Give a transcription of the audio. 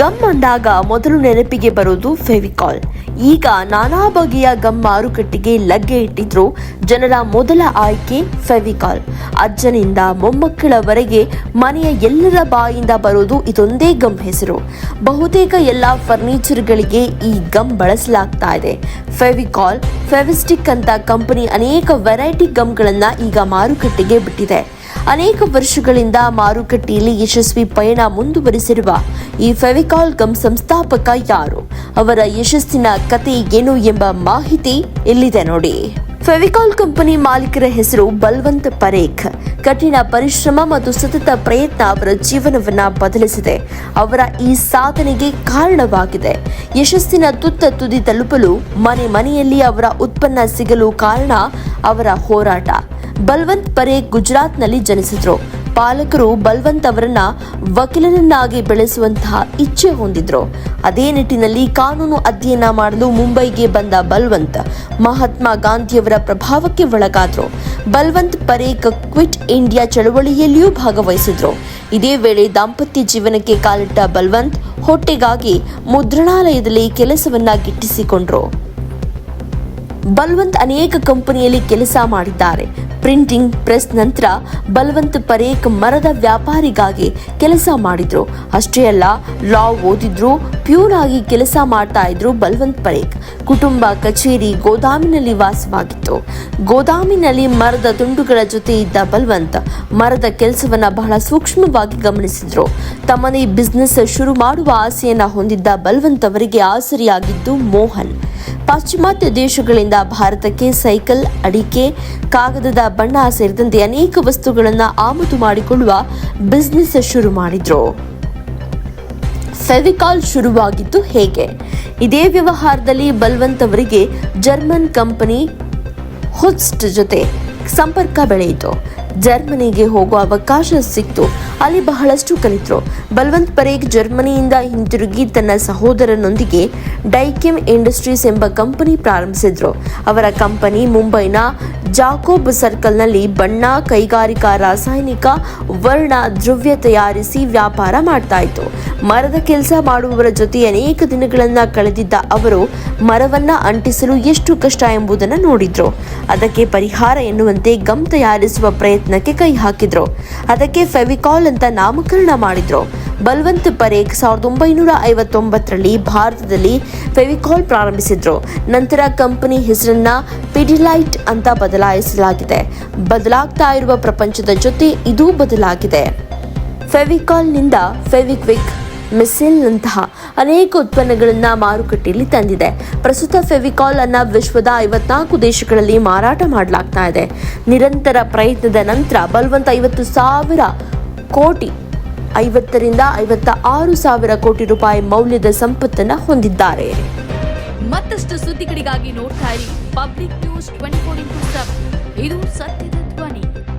Gum ಅಂದಾಗ ಮೊದಲು ನೆನಪಿಗೆ ಬರೋದು ಫೆವಿಕಾಲ್. ಈಗ ನಾನಾ ಬಗೆಯ ಗಮ್ ಮಾರುಕಟ್ಟೆಗೆ ಲಗ್ಗೆ ಇಟ್ಟಿದ್ರು ಜನರ ಮೊದಲ ಆಯ್ಕೆ ಫೆವಿಕಾಲ್. ಅಜ್ಜನಿಂದ ಮೊಮ್ಮಕ್ಕಳವರೆಗೆ ಮನೆಯ ಎಲ್ಲರ ಬಾಯಿಂದ ಬರೋದು ಇದೊಂದೇ ಗಮ್ ಹೆಸರು. ಬಹುತೇಕ ಎಲ್ಲ ಫರ್ನಿಚರ್ಗಳಿಗೆ ಈ ಗಮ್ ಬಳಸಲಾಗ್ತಾ ಇದೆ. ಫೆವಿಕಾಲ್, ಫೆವಿಸ್ಟಿಕ್ ಅಂತ ಕಂಪನಿ ಅನೇಕ ವೆರೈಟಿ ಗಮ್ಗಳನ್ನು ಈಗ ಮಾರುಕಟ್ಟೆಗೆ ಬಿಟ್ಟಿದೆ. ಅನೇಕ ವರ್ಷಗಳಿಂದ ಮಾರುಕಟ್ಟೆಯಲ್ಲಿ ಯಶಸ್ವಿ ಪಯಣ ಮುಂದುವರಿಸಿರುವ ಈ ಫೆವಿಕಾಲ್ ಗಮ್ ಸಂಸ್ಥಾಪಕ ಯಾರು? ಅವರ ಯಶಸ್ಸಿನ ಕತೆ ಏನು ಎಂಬ ಮಾಹಿತಿ ಇಲ್ಲಿದೆ ನೋಡಿ. ಫೆವಿಕಾಲ್ ಕಂಪನಿ ಮಾಲೀಕರ ಹೆಸರು ಬಲ್ವಂತ್ ಪರೇಖ್. ಕಠಿಣ ಪರಿಶ್ರಮ ಮತ್ತು ಸತತ ಪ್ರಯತ್ನ ಅವರ ಜೀವನವನ್ನ ಬದಲಿಸಿದೆ. ಅವರ ಈ ಸಾಧನೆಗೆ ಕಾರಣವಾಗಿದೆ. ಯಶಸ್ಸಿನ ತುತ್ತ ತುದಿ ತಲುಪಲು ಮನೆ ಮನೆಯಲ್ಲಿ ಅವರ ಉತ್ಪನ್ನ ಸಿಗಲು ಕಾರಣ ಅವರ ಹೋರಾಟ. ಬಲ್ವಂತ್ ಪರೇಖ್ ಗುಜರಾತ್ನಲ್ಲಿ ಜನಿಸಿದ್ರು. ಪಾಲಕರು ಬಲ್ವಂತ್ ಅವರನ್ನ ವಕೀಲರನ್ನಾಗಿ ಬೆಳೆಸುವಂತಹ ಇಚ್ಛೆ ಹೊಂದಿದ್ರು. ಅದೇ ನಿಟ್ಟಿನಲ್ಲಿ ಕಾನೂನು ಅಧ್ಯಯನ ಮಾಡಲು ಮುಂಬೈಗೆ ಬಂದ ಬಲ್ವಂತ್ ಮಹಾತ್ಮ ಗಾಂಧಿಯವರ ಪ್ರಭಾವಕ್ಕೆ ಒಳಗಾದ್ರು. ಬಲ್ವಂತ್ ಪರೇಖ್ ಕ್ವಿಟ್ ಇಂಡಿಯಾ ಚಳವಳಿಯಲ್ಲಿಯೂ ಭಾಗವಹಿಸಿದ್ರು. ಇದೇ ವೇಳೆ ದಾಂಪತ್ಯ ಜೀವನಕ್ಕೆ ಕಾಲಿಟ್ಟ ಬಲ್ವಂತ್ ಹೊಟ್ಟೆಗಾಗಿ ಮುದ್ರಣಾಲಯದಲ್ಲಿ ಕೆಲಸವನ್ನ ಗಿಟ್ಟಿಸಿಕೊಂಡ್ರು. ಬಲ್ವಂತ್ ಅನೇಕ ಕಂಪನಿಯಲ್ಲಿ ಕೆಲಸ ಮಾಡಿದ್ದಾರೆ. ಪ್ರಿಂಟಿಂಗ್ ಪ್ರೆಸ್ ನಂತರ ಬಲ್ವಂತ್ ಪರೇಖ್ ಮರದ ವ್ಯಾಪಾರಿಗಾಗಿ ಕೆಲಸ ಮಾಡಿದ್ರು. ಅಷ್ಟೇ ಅಲ್ಲ ಲಾ ಓದಿದ್ರು ಪ್ಯೂನ್ ಆಗಿ ಕೆಲಸ ಮಾಡ್ತಾ ಇದ್ರು ಬಲ್ವಂತ್ ಪರೇಖ್ ಕುಟುಂಬ, ಕಚೇರಿ, ಗೋದಾಮಿನಲ್ಲಿ ವಾಸವಾಗಿತ್ತು. ಗೋದಾಮಿನಲ್ಲಿ ಮರದ ತುಂಡುಗಳ ಜೊತೆ ಇದ್ದ ಬಲ್ವಂತ್ ಮರದ ಕೆಲಸವನ್ನ ಬಹಳ ಸೂಕ್ಷ್ಮವಾಗಿ ಗಮನಿಸಿದ್ರು. ತಮ್ಮನೇ ಬಿಸ್ನೆಸ್ ಶುರು ಮಾಡುವ ಆಸೆಯನ್ನ ಹೊಂದಿದ್ದ ಬಲವಂತ್ ಅವರಿಗೆ ಆಸರಿಯಾಗಿದ್ದು ಮೋಹನ್. ಪಾಶ್ಚಿಮಾತ್ಯ ದೇಶಗಳಿಂದ ಭಾರತಕ್ಕೆ ಸೈಕಲ್, ಅಡಿಕೆ, ಕಾಗದದ ಬಣ್ಣ ಸೇರಿದಂತೆ ಅನೇಕ ವಸ್ತುಗಳನ್ನು ಆಮದು ಮಾಡಿಕೊಳ್ಳುವ ಬಿಸ್ನೆಸ್ ಶುರು ಮಾಡಿದ್ರು. ಫೆವಿಕಾಲ್ ಶುರುವಾಗಿದ್ದು ಹೇಗೆ? ಇದೇ ವ್ಯವಹಾರದಲ್ಲಿ ಬಲ್ವಂತ್ ಜರ್ಮನ್ ಕಂಪನಿ ಹುಟ್ಸ್ಟ್ ಜೊತೆ ಸಂಪರ್ಕ ಬೆಳೆಯಿತು. ಜರ್ಮನಿಗೆ ಹೋಗುವ ಅವಕಾಶ ಸಿಕ್ತು. ಅಲ್ಲಿ ಬಹಳಷ್ಟು ಕಲಿತರು. ಬಲ್ವಂತ್ ಪರೇಖ್ ಜರ್ಮನಿಯಿಂದ ಹಿಂತಿರುಗಿ ತನ್ನ ಸಹೋದರನೊಂದಿಗೆ ಡೈಕೆಮ್ ಇಂಡಸ್ಟ್ರೀಸ್ ಎಂಬ ಕಂಪನಿ ಪ್ರಾರಂಭಿಸಿದ್ರು. ಅವರ ಕಂಪನಿ ಮುಂಬೈನ ಜಾಕೋಬ್ ಸರ್ಕಲ್ನಲ್ಲಿ ಬಣ್ಣ, ಕೈಗಾರಿಕಾ, ರಾಸಾಯನಿಕ, ವರ್ಣ, ದ್ರವ್ಯ ತಯಾರಿಸಿ ವ್ಯಾಪಾರ ಮಾಡ್ತಾ ಇತ್ತು. ಮರದ ಕೆಲಸ ಮಾಡುವವರ ಜೊತೆ ಅನೇಕ ದಿನಗಳನ್ನ ಕಳೆದಿದ್ದ ಅವರು ಮರವನ್ನ ಅಂಟಿಸಲು ಎಷ್ಟು ಕಷ್ಟ ಎಂಬುದನ್ನು ನೋಡಿದ್ರು. ಅದಕ್ಕೆ ಪರಿಹಾರ ಎನ್ನುವಂತೆ ಗಮ್ ತಯಾರಿಸುವ ಪ್ರಯತ್ನಕ್ಕೆ ಕೈ ಹಾಕಿದ್ರು. ಅದಕ್ಕೆ ಫೆವಿಕಾಲ್ ಅಂತ ನಾಮಕರಣ ಮಾಡಿದ್ರು. ಬಲ್ವಂತ್ ಪರೇಖ್ ಸಾವಿರದ ಒಂಬೈನೂರ ಐವತ್ತೊಂಬತ್ತರಲ್ಲಿ ಭಾರತದಲ್ಲಿ ಫೆವಿಕಾಲ್ ಪ್ರಾರಂಭಿಸಿದ್ರು. ನಂತರ ಕಂಪನಿ ಹೆಸರನ್ನ ಪಿಡಿಲೈಟ್ ಅಂತ ಬದಲಾಯಿಸಲಾಗಿದೆ. ಬದಲಾಗ್ತಾ ಇರುವ ಪ್ರಪಂಚದ ಜೊತೆ ಇದೂ ಬದಲಾಗಿದೆ. ಫೆವಿಕಾಲ್ನಿಂದ ಫೆವಿಕ್ವಿಕ್ ಮಿಸಿಲ್ನಂತಹ ಅನೇಕ ಉತ್ಪನ್ನಗಳನ್ನು ಮಾರುಕಟ್ಟೆಯಲ್ಲಿ ತಂದಿದೆ. ಪ್ರಸ್ತುತ ಫೆವಿಕಾಲ್ ಅನ್ನ ವಿಶ್ವದ ಐವತ್ನಾಲ್ಕು ದೇಶಗಳಲ್ಲಿ ಮಾರಾಟ ಮಾಡಲಾಗ್ತಾ ಇದೆ. ನಿರಂತರ ಪ್ರಯತ್ನದ ನಂತರ ಬಲವಂತ ಐವತ್ತು ಸಾವಿರ ಕೋಟಿ, ಐವತ್ತರಿಂದ ಐವತ್ತ ಆರು ಸಾವಿರ ಕೋಟಿ ರೂಪಾಯಿ ಮೌಲ್ಯದ ಸಂಪತ್ತನ್ನ ಹೊಂದಿದ್ದಾರೆ. ಮತ್ತಷ್ಟು ಸುದ್ದಿಗಳಿಗಾಗಿ ನೋಡ್ತಾ ಇರಿ Public News twenty four into ಇದು ಸತ್ಯದ